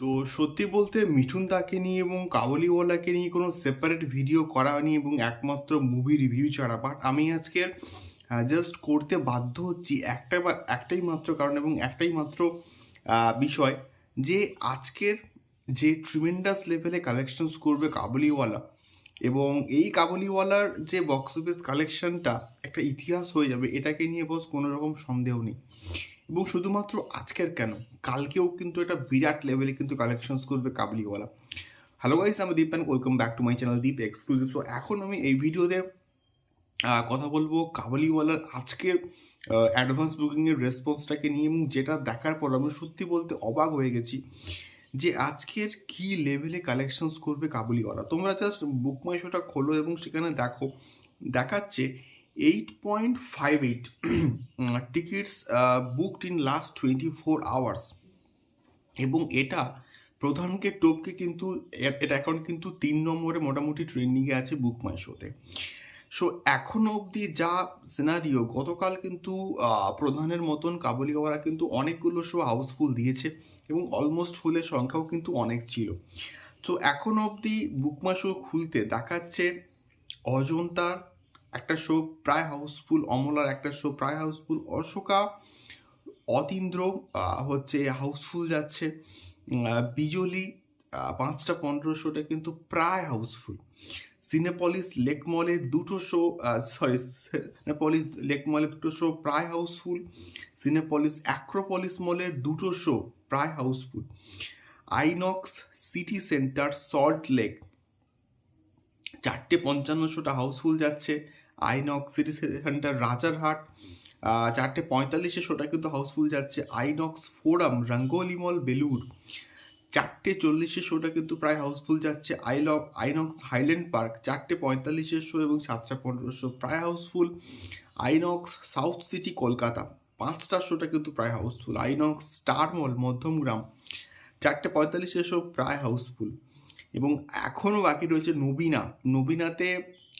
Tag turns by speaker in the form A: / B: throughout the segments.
A: তো সত্যি বলতে মিঠুন দাকে নিয়ে এবং কাবুলিওয়ালাকে নিয়ে কোনো সেপারেট ভিডিও করা হয়নি এবং একমাত্র মুভি রিভিউ ছাড়া। বাট আমি আজকে জাস্ট করতে বাধ্য হচ্ছি একটা একটাই মাত্র কারণ এবং একটাই মাত্র বিষয় যে আজকের যে ট্রিমেন্ডাস লেভেলে কালেকশনস করবে কাবুলিওয়ালা এবং এই কাবুলিওয়ালার যে বক্স অফিস কালেকশনটা একটা ইতিহাস হয়ে যাবে, এটাকে নিয়ে বস কোনো রকম সন্দেহ নেই। এবং শুধুমাত্র আজকের কেন? কালকেও কিন্তু এটা বিরাট লেভেলে কিন্তু কালেকশনস করবে কাবলিওয়ালা। হ্যালো গাইস আমি Deep and welcome back to my channel Deep exclusive so এখন আমি এই ভিডিওতে কথা বলব কাবলিওয়ালার আজকের অ্যাডভান্স বুকিংয়ের রেসপন্সটাকে নিয়ে এবং যেটা দেখার পর আমি সত্যি বলতে অবাক হয়ে গেছি যে আজকের কি লেভেলে কালেকশনস করবে কাবুলিওয়ালা। তোমরা জাস্ট বুক মাই শোটা খোলো এবং সেখানে দেখো, দেখাচ্ছে eight point five eight tickets booked in last twenty four hours এবং এটা প্রধানকে টোপকে কিন্তু এটা এখন কিন্তু তিন নম্বরে মোটামুটি ট্রেন্ডিংয়ে আছে বুক মাই শোতে সো এখনও অবধি যা সিনারিও গতকাল কিন্তু প্রধানের মতন কাবুলিওয়ালা কিন্তু অনেকগুলো শো হাউসফুল দিয়েছে এবং অলমোস্ট ফুলের সংখ্যাও কিন্তু অনেক ছিল। তো এখনও অবধি বুকমা শো খুলতে দেখাচ্ছে অজন্তার একটা শো প্রায় হাউসফুল অমলার একটা শো প্রায় হাউসফুল অশোকা, অতীন্দ্র হচ্ছে হাউসফুল যাচ্ছে। বিজলি পাঁচটা পনেরো শোটা কিন্তু প্রায় হাউসফুল সিনেপলিস লেক মলের দুটো শো সরি সিনেপলিস লেক মলের দুটো শো প্রায় হাউসফুল সিনেপলিস অ্যাক্রোপলিস মলের দুটো শো প্রায় house full INOX City Centre Salt Lake চারটে পঞ্চান্ন শোটা হাউসফুল যাচ্ছে। INOX City Centre Rajarhat. চারটে পঁয়তাল্লিশে শোটা কিন্তু হাউসফুল যাচ্ছে INOX Forum, Rangoli Mall Belur চারটে চল্লিশের শোটা কিন্তু প্রায় হাউসফুল যাচ্ছে আইলক, আইনক্স হাইল্যান্ড পার্ক। চারটে পঁয়তাল্লিশের শো এবং সাতটা পনেরো শো প্রায় house full. INOX South City Kolkata পাঁচটার শোটা কিন্তু প্রায় house full. INOX Star Mall, Madhyamgram, চারটে পঁয়তাল্লিশের শো প্রায় হাউসফুল। এবং এখনও বাকি রয়েছে নবীনা। নবীনাতে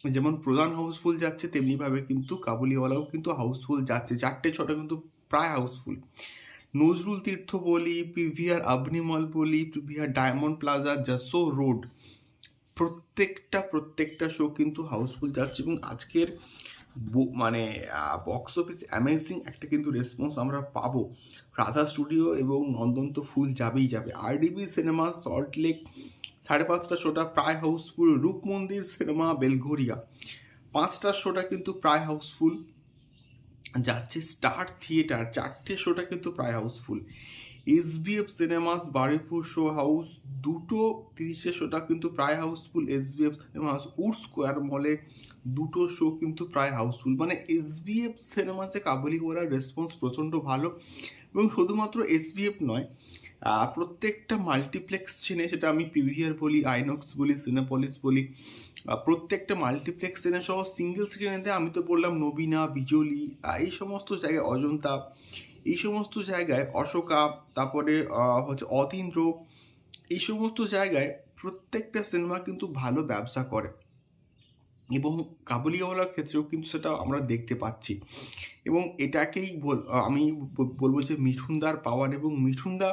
A: যেমন প্রধান হাউসফুল যাচ্ছে, তেমনিভাবে কিন্তু কাবুলিওয়ালাও কিন্তু হাউসফুল যাচ্ছে। চারটে, ছটা কিন্তু প্রায় হাউসফুল নজরুল তীর্থ বলি পিভিআর আবনিমল বলি PVR Diamond Plaza Jessore Road প্রত্যেকটা প্রত্যেকটা শো কিন্তু হাউসফুল যাচ্ছে এবং আজকের মানে বক্স অফিস অ্যামেজিং একটা কিন্তু রেসপন্স আমরা পাবো। রাধা স্টুডিও এবং নন্দন তো ফুল যাবেই যাবে। আরডিবি সিনেমা সল্ট লেক সাড়ে পাঁচটা শোটা প্রায় হাউসফুল রূপমন্দির সিনেমা বেলঘরিয়া। পাঁচটা শোটা কিন্তু প্রায় হাউসফুল যাচ্ছে স্টার থিয়েটার চারটে শোটা কিন্তু প্রায় house full SBF Cinemas Baruipur show house, দুটো তিরিশের শোটা কিন্তু প্রায় house full. SBF Cinemas Wood Square মলে দুটো শো কিন্তু প্রায় হাউসফুল। মানে এসবিএফ সিনেমাসে কাবুলি করার রেসপন্স প্রচণ্ড ভালো এবং শুধুমাত্র এসবিএফ নয় প্রত্যেকটা মাল্টিপ্লেক্স চেনে সেটা আমি পিভিআর বলি, আইনক্স বলি, সিনেপলিস বলি প্রত্যেকটা মাল্টিপ্লেক্স চেনে সহ সিঙ্গেল স্ক্রিনেতে আমি তো বললাম, নবীনা, বিজলি এই সমস্ত জায়গায় অজন্তা এই সমস্ত জায়গায় অশোকা, তারপরে হচ্ছে অতীন্দ্র, এই সমস্ত জায়গায় প্রত্যেকটা সিনেমা কিন্তু ভালো ব্যবসা করে। এবং কাবুলিওয়ালার ক্ষেত্রেও কিন্তু সেটা আমরা দেখতে পাচ্ছি। এবং এটাকেই বল আমি বলব যে মিঠুনদার পাওয়ার এবং মিঠুনদা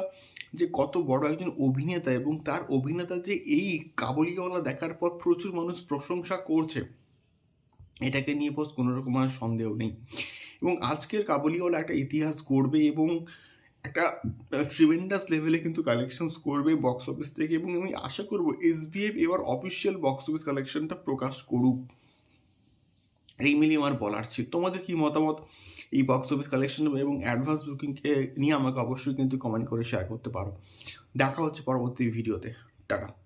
A: যে কত বড় একজন অভিনেতা এবং তার অভিনেতা যে এই কাবুলিওয়ালা দেখার পর প্রচুর মানুষ প্রশংসা করছে। এটাকে নিয়ে বস কোনো রকম আর সন্দেহ নেই। এবং আজকের কাবুলিওয়ালা একটা ইতিহাস গড়বে এবং একটা ট্রিমেন্ডাস লেভেলে কিন্তু কালেকশনস করবে বক্স অফিস থেকে এবং আমি আশা করব এসবিএফ এবার অফিসিয়াল বক্স অফিস কালেকশনটা প্রকাশ করুক। এই মিলিয়ে আমার বলার ছিল। তোমাদের কি মতামত এই বক্স অফিস কালেকশন এবং অ্যাডভান্স বুকিংকে নিয়ে আমাকে অবশ্যই কিন্তু কমেন্ট করে শেয়ার করতে পারো। দেখা হচ্ছে পরবর্তী ভিডিওতে টাটা।